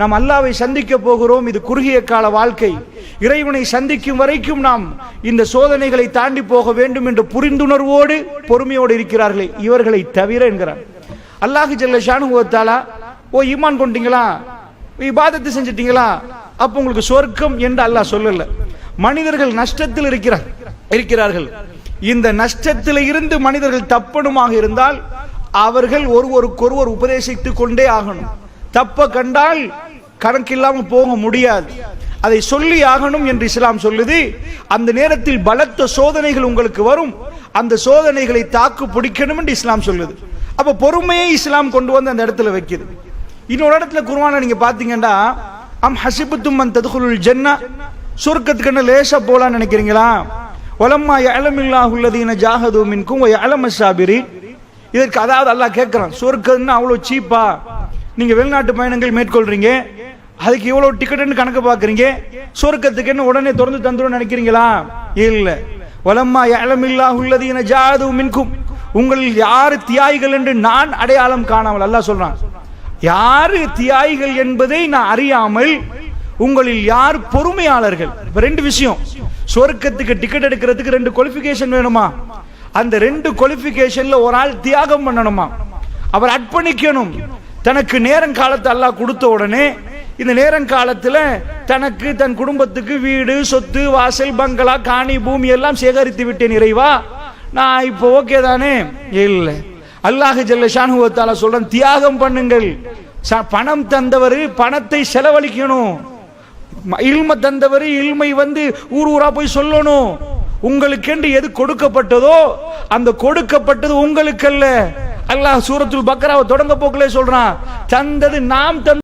நாம் அல்லாவை சந்திக்க போகிறோம். இது குறுகிய கால வாழ்க்கை. இறைவனை சந்திக்கும் வரைக்கும் நாம் இந்த சோதனைகளை தாண்டி போக வேண்டும் என்ற புரிந்துணர்வோடு பொறுமையோடு இருக்கிறார்களே. இவர்களை தவிர என்கிறார். அல்லாஹு ஜல்ல ஷானுவத்தாலா ஓ ஈமான் கொண்டீங்களா? இபாதத்தை செஞ்சிட்டீங்களா? அப்ப உங்களுக்கு சொர்க்கம் என்று அல்லாஹ் சொல்லல. மனிதர்கள் நஷ்டத்தில் இருக்கிறார் இருக்கிறார்கள். இந்த நஷ்டத்தில் இருந்து மனிதர்கள் தப்பணுமாக இருந்தால் அவர்கள் ஒருவருக்கொருவர் உபதேசித்துக் கொண்டே ஆகணும். தப்ப கண்டால் கணக்கில்லாம போக முடியாது. அதை சொல்லி ஆகணும் என்று இஸ்லாம் சொல்லுது. அந்த நேரத்தில் பலத்த சோதனைகள் உங்களுக்கு வரும். அந்த சோதனைகளை தாக்கு பிடிக்கணும் என்று இஸ்லாம் சொல்லுது. அப்ப பொறுமையை இஸ்லாம் கொண்டு வந்து அந்த இடத்துல வைக்குது. இன்னொரு இடத்துல குருவான நீங்க பாத்தீங்கன்னா அம் ஹசிபுத்தும் மன் ததுகுலுல் ஜன்னா சொர்க்கத்துக்கு லேசா போலான்னு நினைக்கிறீங்களா? வலம்மா யலமில்லாஹு உள்ளதீன ஜாஹது மின்கும் வ இதற்கு அதாவது அல்லாஹ் கேட்கிறான் சொர்க்கம்னு அவ்வளோ சீப்பா? நீங்க வெளிநாட்டு பயணங்கள் மேற்கொள்றீங்க. அதுக்கு இவ்வளவு டிக்கெட்னு கணக்கு பாக்குறீங்க சொர்க்கத்துக்கு என்ன உடனே திறந்து தந்துடும் நினைக்கிறீங்களா? இல்ல. வலம்மா யலமில்லாஹு உள்ளதீன ஜாது மின்கும். உங்களில் யார் தியாய்கள் என்று நான் அடையாளம் காணாமல் அல்லாஹ் சொல்றான். யாரு தியாய்கள் என்பதை நான் அறியாமல் உங்களில் யார் பொறுமையாளர்கள்? இப்போ ரெண்டு விஷயம். சொர்க்கத்துக்கு டிக்கெட் எடுக்கிறதுக்கு ரெண்டு குவாலிஃபிகேஷன் வேணுமா? அந்த ரெண்டு குவாலிஃபிகேஷன்ல ஒரு ஆள் தியாகம் பண்ணணுமா? அவர் அர்ப்பணிக்கணும். தனக்கு நேரம் காலத்தை அல்லாஹ் கொடுத்த உடனே இந்த நேரங்காலத்துல தனக்கு தன் குடும்பத்துக்கு வீடு சொத்து வாசல் பங்களா காணி பூமி எல்லாம் சேகரித்து விட்டேன் இறைவா. நான் இப்போ ஓகே தானே? இல்லை. அல்லாஹ் ஜல்ல ஷானுவத்தால சொல்றேன் தியாகம் பண்ணுங்கள். பணம் தந்தவர் பணத்தை செலவழிக்கணும். ம- இல்ம தந்தவர் இல்மை வந்து ஊர் ஊரா போய் சொல்லணும். உங்களுக்கென்று எது கொடுக்கப்பட்டதோ அந்த கொடுக்கப்பட்டது உங்களுக்கல்ல. அல்லாஹ் சூரத்துல் பக்ராவை தொடங்க போக்கிலே சொல்றான் தந்தது நாம் தந்த